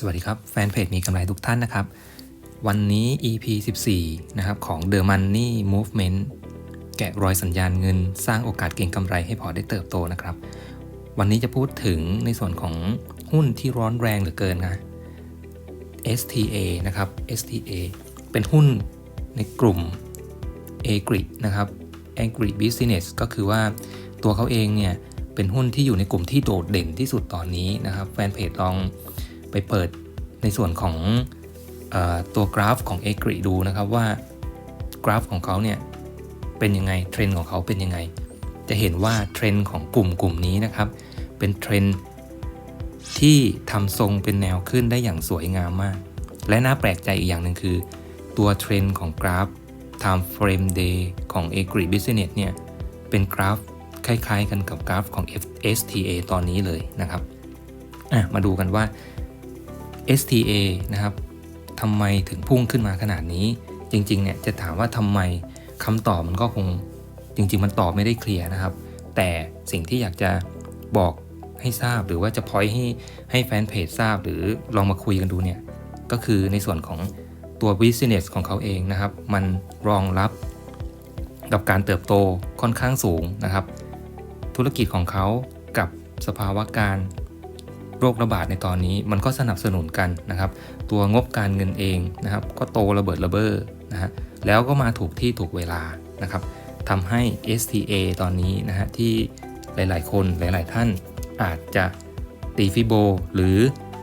สวัสดีครับ แฟนเพจมีกำไรทุกท่านนะครับ วันนี้ EP 14 นะครับ ของ The Money Movement แกะรอยสัญญาณเงิน สร้างโอกาสเก่งกำไรให้พอได้เติบโตนะครับ วันนี้จะพูดถึงในส่วนของหุ้นที่ร้อนแรงเหลือเกินนะ STA นะครับ STA เป็นหุ้นในกลุ่ม Agri นะครับ Agri Business ก็คือว่าตัวเขาเองเนี่ย เป็นหุ้นที่อยู่ในกลุ่มที่โดดเด่นที่สุดตอนนี้นะครับ แฟนเพจลอง ไปเปิดในส่วนของอตัวกราฟของ a g r i ดูนะครับว่ากราฟของเขาเนี่ยเป็นยังไงเทรนด์ของเขาเป็นยังไง จะเห็นว่าเทรนด์ของกลุ่มกลุ่มนี้นะครับ เป็นเทรนด์ที่ทำทรงเป็นแนวขึ้นได้อย่างสวยงามมาก และน่าแปลกใจอีกอย่างหนึ่งคือ ตัวเทรนด์ของกราฟ time frame day ของ a g r i Business เนี่ย เป็นกราฟคล้ายๆ กันกับกราฟของ STA ตอนนี้เลยนะครับ มาดูกันว่า STA นะครับทำไมถึงพุ่งขึ้นมาขนาดนี้ จริงๆเนี่ยจะถามว่าทำไมคำตอบมันก็คงจริง ๆ มันตอบไม่ได้เคลียร์นะครับ แต่สิ่งที่อยากจะบอกให้ทราบหรือว่าจะพอยให้ให้แฟนเพจทราบหรือลองมาคุยกันดูเนี่ย ก็คือในส่วนของตัว business ของเขาเองนะครับ มันรองรับกับการเติบโตค่อนข้างสูงนะครับ ธุรกิจของเขากับสภาวะการ โรคระบาดในตอนนี้มันก็สนับสนุนกันนะครับ ตัวงบการเงินเองนะครับ ก็โตระเบิดระเบ้อนะฮะแล้วก็มาถูกที่ถูกเวลานะครับทำให้ STA ตอนนี้นะฮะที่หลาย ๆ คนหลาย ๆ ท่านอาจจะตีฟิโบ หรือ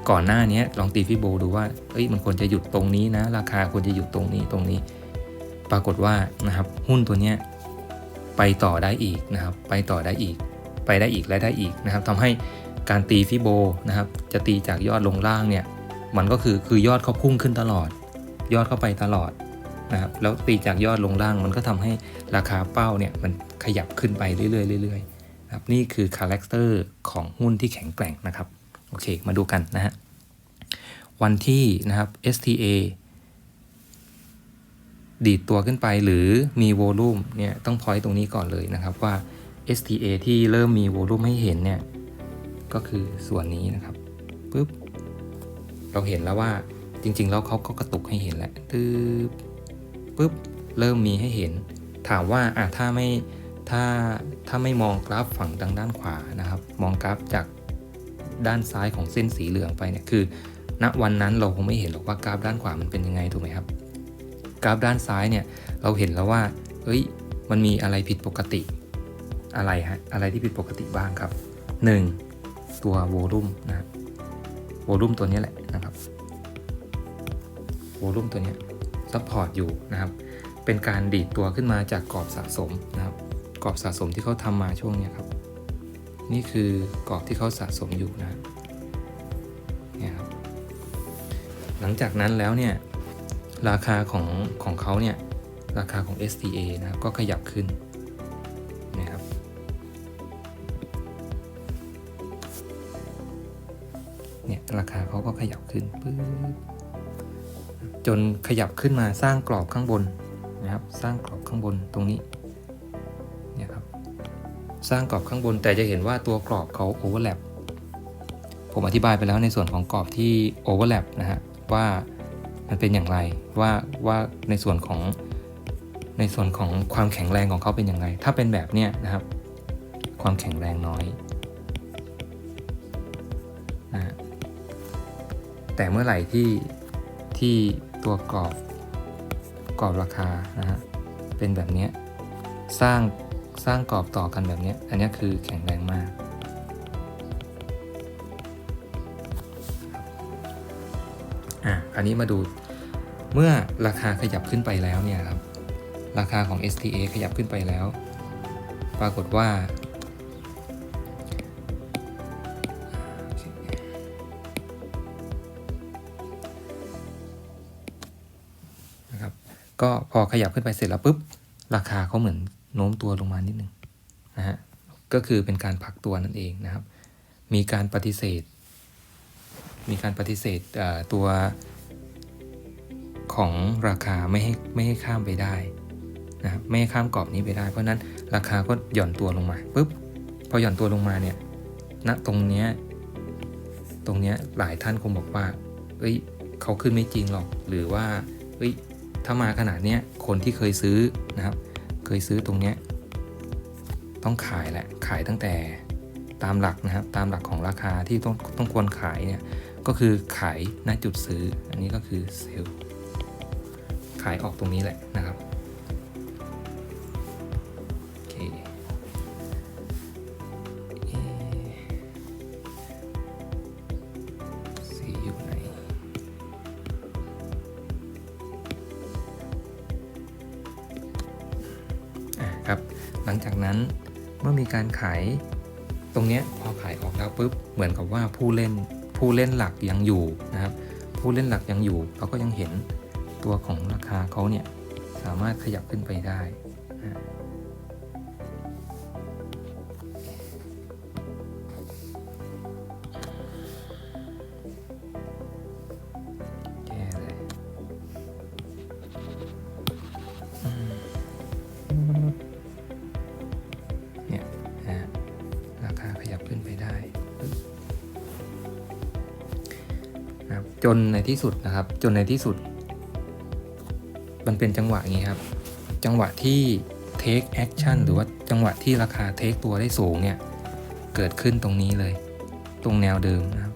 ก่อนหน้านี้ลองตีฟิโบดูว่าเอ้ยมันควรจะหยุดตรงนี้นะ ราคาควรจะหยุดตรงนี้ตรงนี้ ปรากฏว่านะครับหุ้นตัวเนี้ยไปต่อได้อีกนะครับ ไปต่อได้อีก ไปได้อีกและได้อีกนะครับทำให้ การตีฟิโบนะครับ จะตีจากยอดลงล่างเนี่ย มันก็คือคือยอดเขาพุ่งขึ้นตลอด ยอดเข้าไปตลอดนะครับ แล้วตีจากยอดลงล่างมันก็ทำให้ราคาเป้าเนี่ยมันขยับขึ้นไปเรื่อยๆเรื่อยๆนะครับ นี่คือคาแรคเตอร์ของหุ้นที่แข็งแกร่งนะครับ โอเค มาดูกันนะฮะ วันที่นะครับ STA ดีดตัวขึ้นไปหรือมีโวลูมเนี่ยต้องพอยตรงนี้ก่อนเลยนะครับว่า STA ที่เริ่มมีโวลูมให้เห็นเนี่ย ก็คือส่วนนี้นะครับปุ๊บเราเห็นแล้วว่าจริง ๆ แล้วเขาก็กระตุกให้เห็นแหล้วตึ๊บปุ๊บเริ่มมีให้เห็น ถามว่าอะถ้าไม่ถ้าถ้าไม่มองกราฟฝั่งทางด้านขวานะครับ มองกราฟจากด้านซ้ายของเส้นสีเหลืองไปเนี่ยคือ ณวันนั้นเราคงไม่เห็นหรอกว่ากราฟด้านขวามันเป็นยังไงถูกไหมครับ กราฟด้านซ้ายเนี่ยเราเห็นแล้วว่าเฮ้ยมันมีอะไรผิดปกติอะไรฮะอะไรที่ผิดปกติบ้างครับ 1. ตัวโวลูมนะโวลูมตัวนี้แหละนะครับโวลูมตัวนี้ซัพพอร์ตอยู่นะครับ เป็นการดีดตัวขึ้นมาจากกรอบสะสมนะครับกรอบสะสมที่เขาทำมาช่วงนี้ครับ นี่คือกรอบที่เขาสะสมอยู่นะเนี่ยครับหลังจากนั้นแล้วเนี่ยราคาของของเขาเนี่ยราคาของ STA นะครับก็ขยับขึ้น ราคาเขาก็ขยับขึ้นปึ๊บจนขยับขึ้นมาสร้างกรอบข้างบนนะครับ สร้างกรอบข้างบนตรงนี้เนี่ยครับสร้างกรอบข้างบนแต่จะเห็นว่าตัวกรอบเขาโอเวอร์แลปผมอธิบายไปแล้วในส่วนของกรอบที่โอเวอร์แลปนะฮะว่ามันเป็นอย่างไรว่าว่าในส่วนของในส่วนของความแข็งแรงของเขาเป็นอย่างไร ถ้าเป็นแบบเนี้ยนะครับ ความแข็งแรงน้อย แต่เมื่อไหร่ที่ที่ตัวกรอบกรอบราคานะฮะเป็นแบบนี้สร้างสร้างกรอบต่อกันแบบนี้อันนี้คือแข็งแรงมากอะอันนี้มาดูเมื่อราคาขยับขึ้นไปแล้วเนี่ยครับราคาของ STA ขยับขึ้นไปแล้ว ปรากฏว่า ก็พอขยับขึ้นไปเสร็จแล้วปุ๊บ ราคาเขาเหมือนโน้มตัวลงมานิดนึงนะฮะก็คือเป็นการผลักตัวนั่นเองนะครับ มีการปฏิเสธ มีการปฏิเสธตัวของราคาไม่ให้ไม่ให้ข้ามไปได้นะครับไม่ให้ข้ามกรอบนี้ไปได้ เพราะนั้นราคาก็หย่อนตัวลงมาปุ๊บพอหย่อนตัวลงมาเนี่ยณตรงเนี้ยตรงเนี้ยหลายท่านคงบอกว่าเอ้ยเขาขึ้นไม่จริงหรอกหรือว่าเอ้ย ถ้ามาขนาดนี้คนที่เคยซื้อนะครับ เคยซื้อตรงนี้ต้องขายแหละขายตั้งแต่ตามหลักนะครับ ตามหลักของราคาที่ต้องต้องควรขายเนี่ยก็คือขายณจุดซื้อ อันนี้ก็คือเซลล์ขายออกตรงนี้แหละนะครับ นั้น เมื่อมีการขาย ตรงเนี้ยพอขายออกแล้วปุ๊บเหมือนกับว่าผู้เล่นผู้เล่นหลักยังอยู่นะครับ ผู้เล่นหลักยังอยู่เราก็ยังเห็นตัวของราคาเขาเนี่ยสามารถขยับขึ้นไปได้ นะครับจนในที่สุดนะครับ จนในที่สุด มันเป็นจังหวะอย่างนี้ครับ จังหวะที่ take action หรือว่าจังหวะที่ราคา take ตัวได้สูงเนี่ย เกิดขึ้นตรงนี้เลย ตรงแนวเดิมนะครับ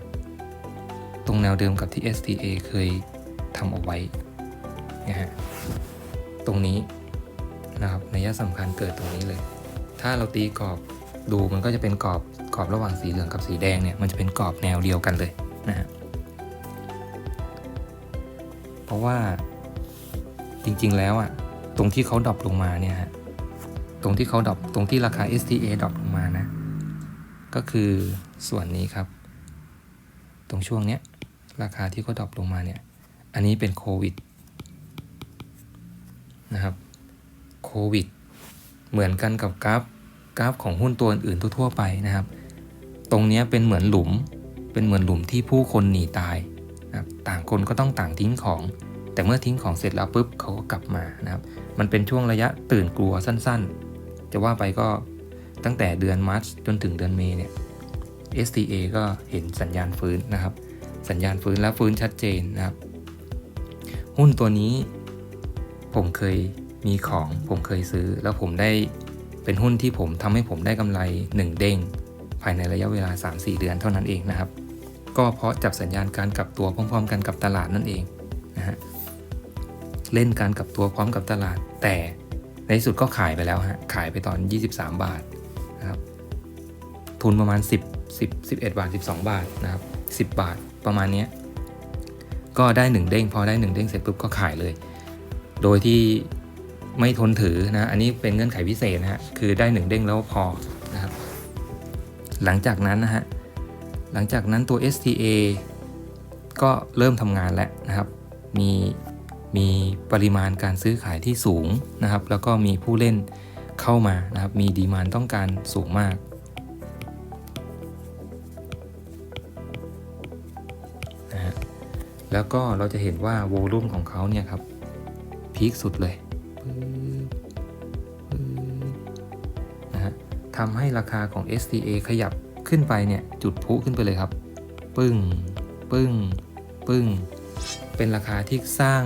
ตรงแนวเดิมกับที่ STA เคยทำเอาไว้นะฮะตรงนี้นะครับในยะสำคัญเกิดตรงนี้เลย ถ้าเราตีกรอบดูมันก็จะเป็นกรอบกรอบระหว่างสีเหลืองกับสีแดงเนี่ยมันจะเป็นกรอบแนวเดียวกันเลยนะฮะ เพราะว่าจริงๆแล้วอะตรงที่เขาดรอปลงมาเนี่ยฮะตรงที่เขาดรอปตรงที่ราคา STA ดรอปลงมานะ ก็คือส่วนนี้ครับ ตรงช่วงเนี้ยราคาที่เขาดรอปลงมาเนี่ย อันนี้เป็นโควิดนะครับโควิดเหมือนกันกับกราฟกราฟของหุ้นตัวอื่นๆทั่วๆไปนะครับ ตรงเนี้ยเป็นเหมือนหลุม เป็นเหมือนหลุมที่ผู้คนหนีตาย นะครับต่างคนก็ต้องต่างทิ้งของ แต่เมื่อทิ้งของเสร็จแล้วปุ๊บเขาก็กลับมานะครับ มันเป็นช่วงระยะตื่นกลัวสั้นๆ จะว่าไปก็ตั้งแต่เดือนมาร์ชจนถึงเดือนเมษเนี่ย STA ก็เห็นสัญญาณฟื้นนะครับ สัญญาณฟื้นและฟื้นชัดเจนนะครับ หุ้นตัวนี้ผมเคยมีของผมเคยซื้อ แล้วผมได้เป็นหุ้นที่ผมทำให้ผมได้กำไร 1 เด้ง ภายในระยะเวลา 3-4 เดือนเท่านั้นเองนะครับ ก็เพราะจับสัญญาณการกลับตัวพร้อม ๆ กันกับตลาดนั่นเองนะฮะเล่นการกลับตัวพร้อมกับตลาด แต่ในสุดก็ขายไปแล้วฮะขายไปตอน 23 บาทนะครับทุนประมาณ 10 10 11 บาท 12 บาทนะครับ 10 บาทประมาณนี้ก็ได้ 1 เด้งพอได้ 1 เด้งเสร็จปุ๊บก็ขายเลย โดยที่ไม่ทนถือนะอันนี้เป็นเงื่อนไขพิเศษนะฮะคือได้หนึ่งเด้งแล้วพอนะครับหลังจากนั้นนะฮะ หลังจากนั้นตัว STA ก็เริ่มทำงานแล้วนะครับ มีมีปริมาณการซื้อขายที่สูงนะครับ แล้วก็มีผู้เล่นเข้ามานะครับ มีดีมานต้องการสูงมาก นะฮะ แล้วก็เราจะเห็นว่าโวลุ่มของเขาเนี่ยครับ พีคสุดเลยนะฮะทำให้ราคาของ STA ขยับ ขึ้นไปเนี่ยจุดพุขึ้นไปเลยครับ ปึ้ง ปึ้ง ปึ้ง เป็นราคาที่สร้าง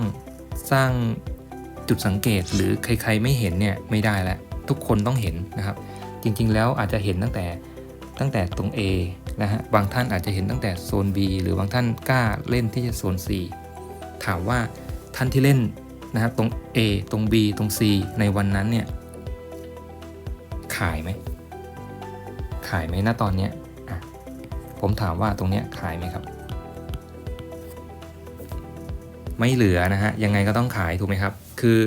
สร้างจุดสังเกตหรือใครๆไม่เห็นเนี่ยไม่ได้แล้วทุกคนต้องเห็นนะครับ จริงๆแล้วอาจจะเห็นตั้งแต่ตั้งแต่ตรง A นะฮะบางท่านอาจจะเห็นตั้งแต่โซน B หรือบางท่านกล้าเล่นที่จะโซน C ถามว่าท่านที่เล่นนะครับตรง A ตรง B ตรง C ในวันนั้นเนี่ยขายไหม ขายไหมณตอนเนี้ยผมถามว่าตรงเนี้ยขายไหมครับ ไม่เหลือนะฮะยังไงก็ต้องขายถูกไหมครับ คือ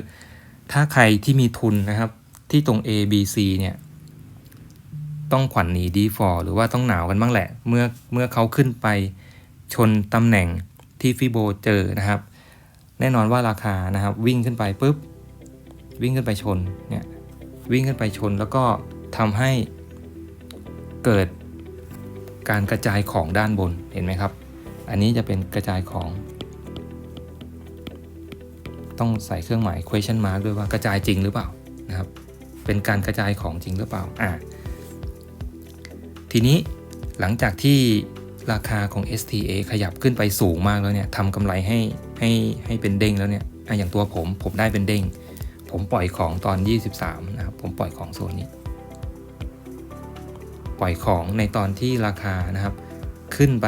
ถ้าใครที่มีทุนนะครับที่ตรง A B C เนี่ยต้องขวัญหนีดีฟอหรือว่าต้องหนาวกันบ้างแหละ เมื่อเมื่อเขาขึ้นไปชนตำแหน่งที่ฟิโบเจอนะครับ แน่นอนว่าราคานะครับ วิ่งขึ้นไปปุ๊บวิ่งขึ้นไปชนเนี่ยวิ่งขึ้นไปชนแล้วก็ทำให้ เกิดการกระจายของด้านบนเห็นไหมครับ อันนี้จะเป็นกระจายของ ต้องใส่เครื่องหมาย question mark ด้วยว่ากระจายจริงหรือเปล่านะครับ เป็นการกระจายของจริงหรือเปล่าอ่าทีนี้หลังจากที่ราคาของ STA ขยับขึ้นไปสูงมากแล้วเนี่ยทำกำไรให้ให้ให้เป็นเด้งแล้วเนี่ยอะอย่างตัวผมผมได้เป็นเด้ง ผมปล่อยของตอน 23นะครับผมปล่อยของโซนนี้ ปล่อยของในตอนที่ราคานะครับ ขึ้นไป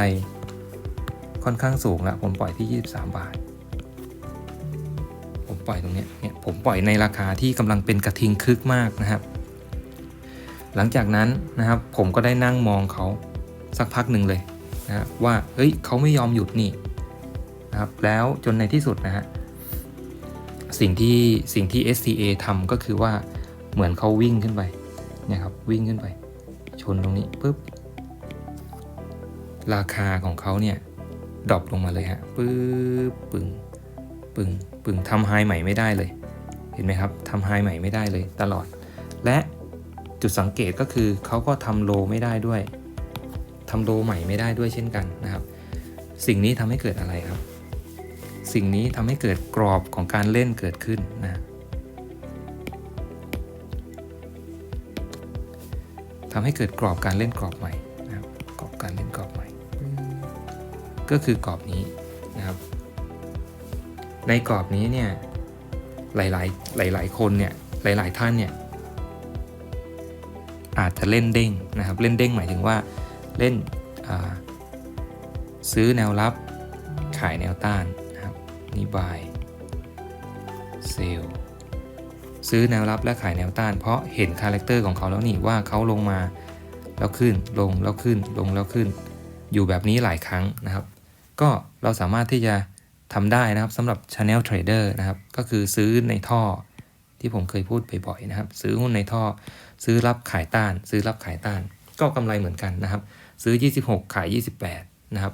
ค่อนข้างสูงล้วผมปล่อยที่ 23 บาท ผมปล่อยตรงนี้เนี่ยผมปล่อยในราคาที่กำลังเป็นกระทิงคึกมากนะครับ หลังจากนั้นนะครับผมก็ได้นั่งมองเขาสักพักหนึ่งเลยนะว่าเฮ้ยเขาไม่ยอมหยุดนี่นะครับแล้วจนในที่สุดนะฮะสิ่งที่สิ่งที่ STA ทำก็คือว่าเหมือนเขาวิ่งขึ้นไปเนี่ยครับวิ่งขึ้นไป นตรงนี้ปุ๊บราคาของเขาเนี่ยดรอปลงมาเลยฮะปึ๊บปึงปึงปึงทำไฮใหม่ไม่ได้เลย เห็นไหมครับทำไฮใหม่ไม่ได้เลยตลอด และจุดสังเกตก็คือเขาก็ทำโลไม่ได้ด้วยทำโลใหม่ไม่ได้ด้วยเช่นกันนะครับ สิ่งนี้ทำให้เกิดอะไรครับ สิ่งนี้ทำให้เกิดกรอบของการเล่นเกิดขึ้นนะ ทำให้เกิดกรอบการเล่นกรอบใหม่นะครับกรอบการเล่นกรอบใหม่ ก็คือกรอบนี้นะครับ ในกรอบนี้เนี่ยหลายๆหลายๆคนเนี่ยหลาย ๆ ท่านเนี่ยอาจจะเล่นเด้งนะครับ เล่นเด้งหมายถึงว่าเล่นซื้อแนวรับขายแนวต้านนะครับนี่บายเซล ซื้อแนวรับและขายแนวต้าน เพราะเห็นคาแรคเตอร์ของเขาแล้วนี่ว่าเขาลงมา แล้วขึ้นลงแล้วขึ้นลงแล้วขึ้น อยู่แบบนี้หลายครั้งนะครับ ก็เราสามารถที่จะทำได้นะครับสำหรับ Channel Trader นะครับ ก็คือซื้อในท่อที่ผมเคยพูดบ่อยๆนะครับ ซื้อหุ้นในท่อ ซื้อรับขายต้าน ซื้อรับขายต้าน ก็กำไรเหมือนกันนะครับ ซื้อ 26 ขาย 28 นะครับ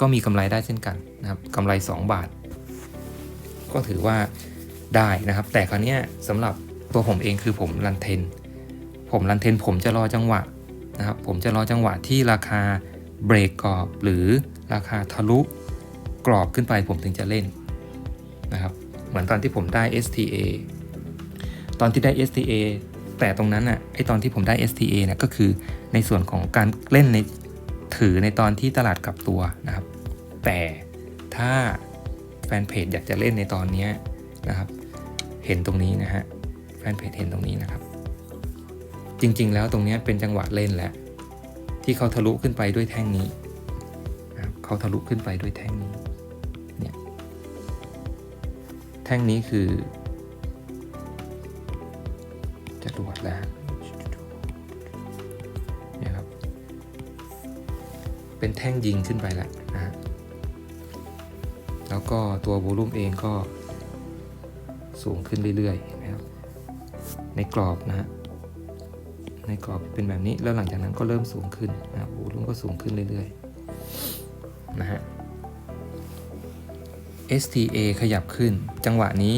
ก็มีกำไรได้เช่นกันนะครับกำไร 2 บาท ก็ถือว่า ได้นะครับ แต่คราวนี้สำหรับตัวผมเองคือผมรันเทน ผมรันเทนผมจะรอจังหวะนะครับ ผมจะรอจังหวะที่ราคาเบรกกรอบหรือราคาทะลุกรอบขึ้นไปผมถึงจะเล่นนะครับ เหมือนตอนที่ผมได้ STA ตอนที่ได้ STA แต่ตรงนั้นอะไอตอนที่ผมได้ STA เนี่ยก็คือในส่วนของการเล่นในถือในตอนที่ตลาดกลับตัวนะครับ แต่ถ้าแฟนเพจอยากจะเล่นในตอนนี้นะครับ เห็นตรงนี้นะฮะแฟนเพจเห็นตรงนี้นะครับ จริงๆ แล้วตรงนี้เป็นจังหวะเล่นแหล้วที่เขาทะลุขึ้นไปด้วยแท่งนี้นะเขาทะลุขึ้นไปด้วยแท่งนี้เนี่ยแท่งนี้คือจะรวดแล้วเนี่ยครับ เป็นแท่งยิงขึ้นไปแล้วนะแล้วก็ตัวโวลูมเองก็ สูงขึ้นเรื่อยๆนะครับในกรอบนะฮะในกรอบเป็นแบบนี้แล้วหลังจากนั้นก็เริ่มสูงขึ้นนะครับโวลูมก็สูงขึ้นเรื่อยๆนะฮะ STA ขยับขึ้น จังหวะนี้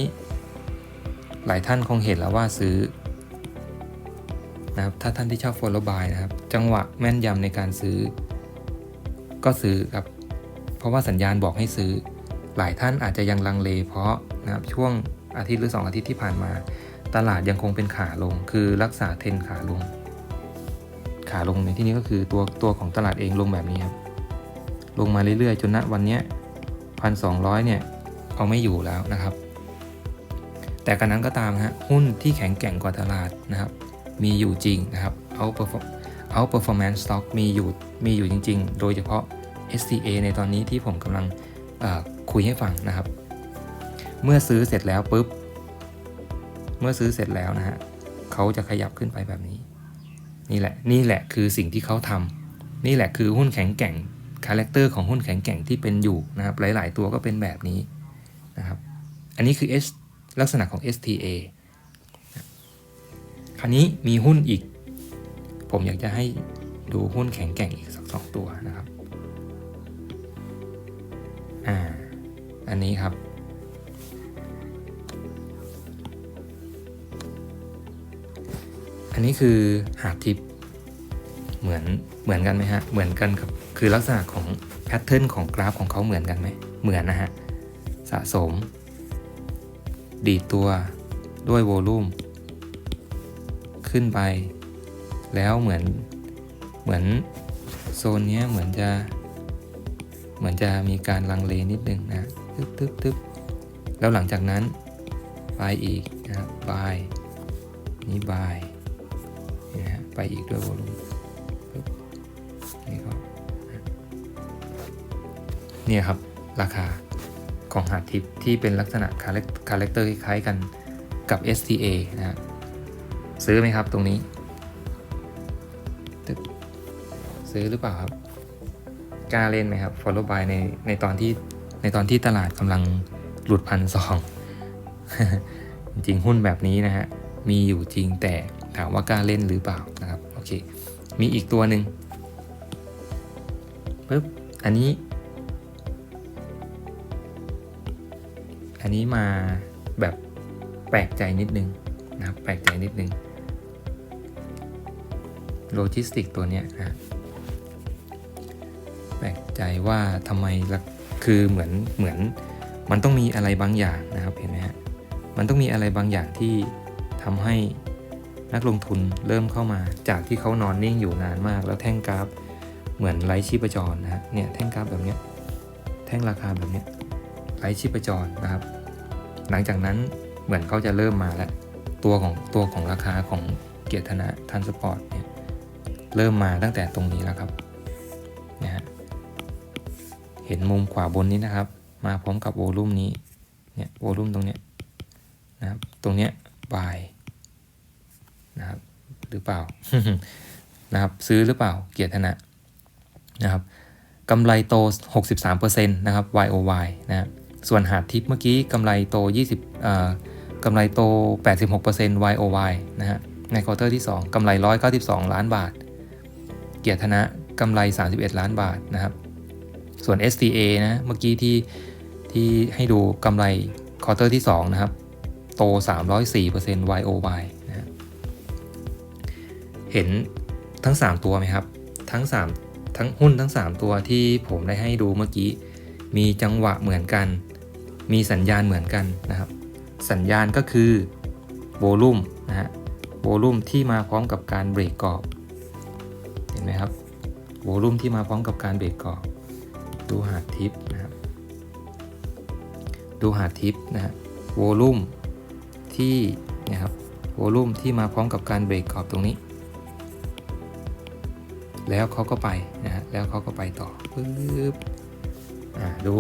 หลายท่านคงเห็นแล้วว่าซื้อนะครับถ้าท่านที่ชอบ follow buy นะครับ จังหวะแม่นยำในการซื้อ ก็ซื้อครับ เพราะว่าสัญญาณบอกให้ซื้อ หลายท่านอาจจะยังลังเล เพราะนะครับช่วง อาทิตย์หรือ 2 อาทิตย์ที่ผ่านมา ตลาดยังคงเป็นขาลง คือรักษาเทรนขาลง ขาลงในที่นี้ก็คือตัวตัวของตลาดเองลงแบบนี้ครับ ลงมาเรื่อยๆ จนณวันนี้พันสองเนี่ยเอาไม่อยู่แล้วนะครับ แต่กันนั้นก็ตามฮะหุ้นที่แข็งแกร่งกว่าตลาดนะครับ มีอยู่จริงนะครับ out perform out performance stock มีอยู่มีอยู่จริง ๆ โดยเฉพาะ SCA ในตอนนี้ที่ผมกำลังคุยให้ฟังนะครับ เมื่อซื้อเสร็จแล้วปุ๊บ เมื่อซื้อเสร็จแล้วนะฮะเขาจะขยับขึ้นไปแบบนี้ นี่แหละ นี่แหละคือสิ่งที่เขาทำนี่แหละคือหุ้นแข็งแกร่งคาแรคเตอร์ของหุ้นแข็งแกร่งที่เป็นอยู่นะครับ หลาย ๆ ตัวก็เป็นแบบนี้นะครับ อันนี้คือ S ลักษณะของ STA คราวนี้มีหุ้นอีก ผมอยากจะให้ดูหุ้นแข็งแกร่งอีกสักสองตัวนะครับ อ่า อันนี้ครับ อันนี้คือหาดทิปเหมือนเหมือนกันไหมฮะ เหมือนกันครับคือลักษณะของแพทเทิร์นของกราฟของเขาเหมือนกันไหม เหมือนนะฮะ สะสม ดีตัวด้วยโวลูมขึ้นไป แล้วเหมือนเหมือนโซนนี้เหมือนจะ เหมือนจะมีการลังเลนิดนึงนะตึ๊บตึ๊บตึ๊บแล้วหลังจากนั้นบายอีกนะครับบายนี่บาย นะฮะไปอีกด้วยวอลุ่มนี่ก็เนี่ยครับราคาของหาดทิปที่เป็นลักษณะคาแรคเตอร์คล้ายกันกับ STA นะฮะซื้อไหมครับตรงนี้ ซื้อหรือเปล่าครับกล้าเล่นไหมครับ follow by ในในตอนที่ในตอนที่ตลาดกำลังหลุดพันสองจริงหุ้นแบบนี้นะฮะ มีอยู่จริงแต่ ถามว่ากล้าเล่นหรือเปล่านะครับโอเคมีอีกตัวหนึ่งปึ๊บอันนี้ อันนี้มาแบบแปลกใจนิดนึงนะครับแปลกใจนิดนึงโลจิสติกตัวเนี้ยนะแปลกใจว่าทำไมละคือเหมือนเหมือนมันต้องมีอะไรบางอย่างนะครับเห็นไหมฮะมันต้องมีอะไรบางอย่างที่ทำให้ นักลงทุนเริ่มเข้ามาจากที่เขานอนนิ่งอยู่นานมาก แล้วแท่งกราฟเหมือนไร้ชีพจรนะฮะเนี่ยแท่งกราฟแบบเนี้ยแท่งราคาแบบเนี้ยไร้ชีพจรนะครับ หลังจากนั้นเหมือนเขาจะเริ่มมาแล้วตัวของตัวของราคาของเกียรติธนะทันสปอร์ตเนี่ยเริ่มมาตั้งแต่ตรงนี้แล้วครับนะฮะเห็นมุมขวาบนนี้นะครับ มาพร้อมกับโวลูมนี้เนี่ยโวลูมตรงเนี้ยนะครับตรงเนี้ยบาย นะครับ หรือเปล่านะครับ ซื้อหรือเปล่าเกียรติธนะนะครับกำไรโต 63%นะครับ YOY นะส่วนหาดทิปเมื่อกี้กำไรโต 20เอ่อกำไรโต 86% YOY นะฮะในควอเตอร์ที่ 2กำไร 192 ล้านบาท เกียรติธนะกำไร 31 ล้านบาทนะครับ ส่วน STA นะเมื่อกี้ที่ที่ให้ดูกำไรควอเตอร์ที่ 2 นะครับ โต 304% YOY นะฮะ เห็นทั้ง 3 ตัวไหมครับ ทั้ง 3 ทั้งหุ้นทั้ง 3 ตัวที่ผมได้ให้ดูเมื่อกี้ มีจังหวะเหมือนกัน มีสัญญาณเหมือนกันนะครับ สัญญาณก็คือโวลุ่มนะฮะโวลุ่มที่มาพร้อมกับการเบรกกรอบ เห็นไหมครับโวลุ่มที่มาพร้อมกับการเบรกกรอบ ดูหาดทิปนะครับ ดูหาดทิปนะฮะโวลุ่มที่นะครับโวลุ่มที่มาพร้อมกับการเบรกกรอบตรงนี้ แล้วเขาก็ไปนะฮะแล้วเขาก็ไปต่อปึ๊บอ่าดู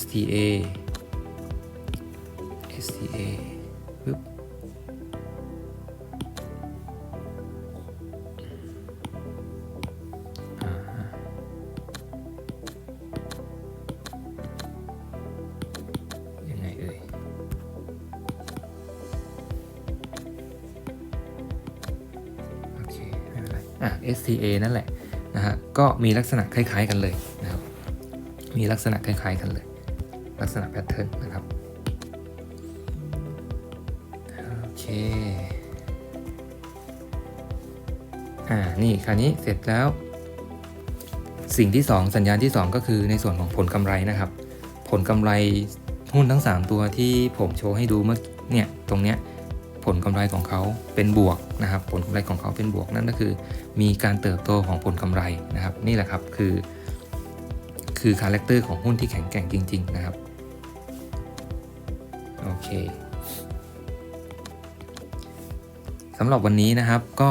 STA STA STA นั่นแหละนะฮะก็มีลักษณะคล้าย ๆ กันเลยนะครับมีลักษณะคล้าย ๆ กันเลย ลักษณะแพทเทิร์นนะครับโอเคอ่านี่คราวนี้เสร็จแล้ว สิ่งที่ 2 สัญญาณที่ 2 ก็คือในส่วนของผลกำไรนะครับ ผลกำไรหุ้นทั้ง 3 ตัวที่ผมโชว์ให้ดูเมื่อเนี่ยตรงเนี้ย ผลกำไรของเขาเป็นบวกนะครับ ผลกำไรของเขาเป็นบวกนั่นก็คือ มีการเติบโตของผลกำไรนะครับ นี่แหละครับคือ คือคาแรคเตอร์ของหุ้นที่แข็งแกร่งจริง ๆ นะครับโอเคสำหรับวันนี้นะครับก็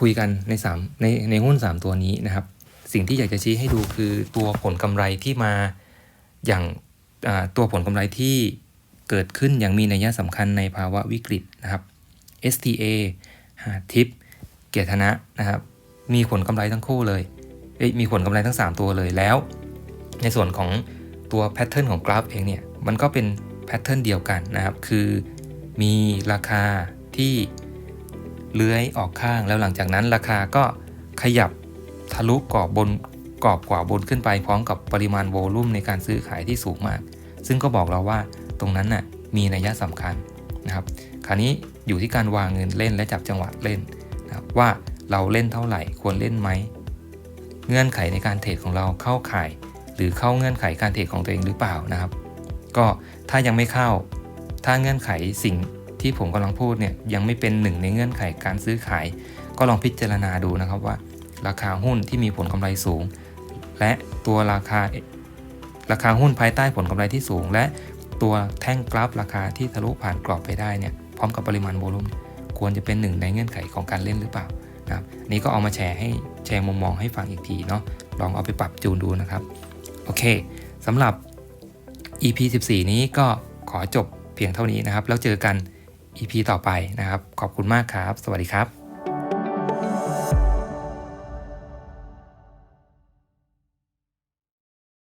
คุยกันใน3ในในหุ้น 3 ตัวนี้นะครับ สิ่งที่อยากจะชี้ให้ดูคือตัวผลกำไรที่มาอย่างตัวผลกำไรที่ เกิดขึ้นอย่างมีนัยสำคัญในภาวะวิกฤตนะครับ STA หาทิป เกียรตินะนะครับ มีผลกำไรทั้งคู่เลยเอ้ยมีผลกำไรทั้ง 3 ตัวเลยแล้ว ในส่วนของตัวแพทเทิร์นของกราฟเองเนี่ย มันก็เป็นแพทเทิร์นเดียวกันนะครับ คือมีราคาที่เลื้อยออกข้างแล้วหลังจากนั้นราคาก็ขยับทะลุกรอบบนกรอบกว่าบนขึ้นไปพร้อมกับปริมาณโวลุ่มในการซื้อขายที่สูงมาก ซึ่งก็บอกเราว่า ตรงนั้นน่ะมีนัยสำคัญนะครับคราวนี้อยู่ที่การวางเงินเล่นและจับจังหวะเล่นนะครับว่าเราเล่นเท่าไหร่ควรเล่นไหมเงื่อนไขในการเทรดของเราเข้าข่าย หรือเข้าเงื่อนไขการเทรดของตัวเองหรือเปล่านะครับ ก็ถ้ายังไม่เข้า ถ้าเงื่อนไขสิ่งที่ผมกำลังพูดเนี่ยยังไม่เป็นหนึ่งในเงื่อนไขการซื้อขาย ก็ลองพิจารณาดูนะครับว่า ราคาหุ้นที่มีผลกำไรสูง และตัวราคาราคาหุ้นภายใต้ผลกำไรที่สูง และ ตัวแท่งกราฟราคาที่ทะลุผ่านกรอบไปได้เนี่ยพร้อมกับปริมาณโวลุ่มควรจะเป็นหนึ่งในเงื่อนไขของการเล่นหรือเปล่านะครับนนี้ก็เอามาแชร์ให้แชร์มุมมองให้ฟังอีกทีเนาะลองเอาไปปรับจูนดูนะครับ โอเคสำหรับ EP 14 นี้ก็ขอจบเพียงเท่านี้นะครับ แล้วเจอกัน EP ต่อไปนะครับ ขอบคุณมากครับ สวัสดีครับ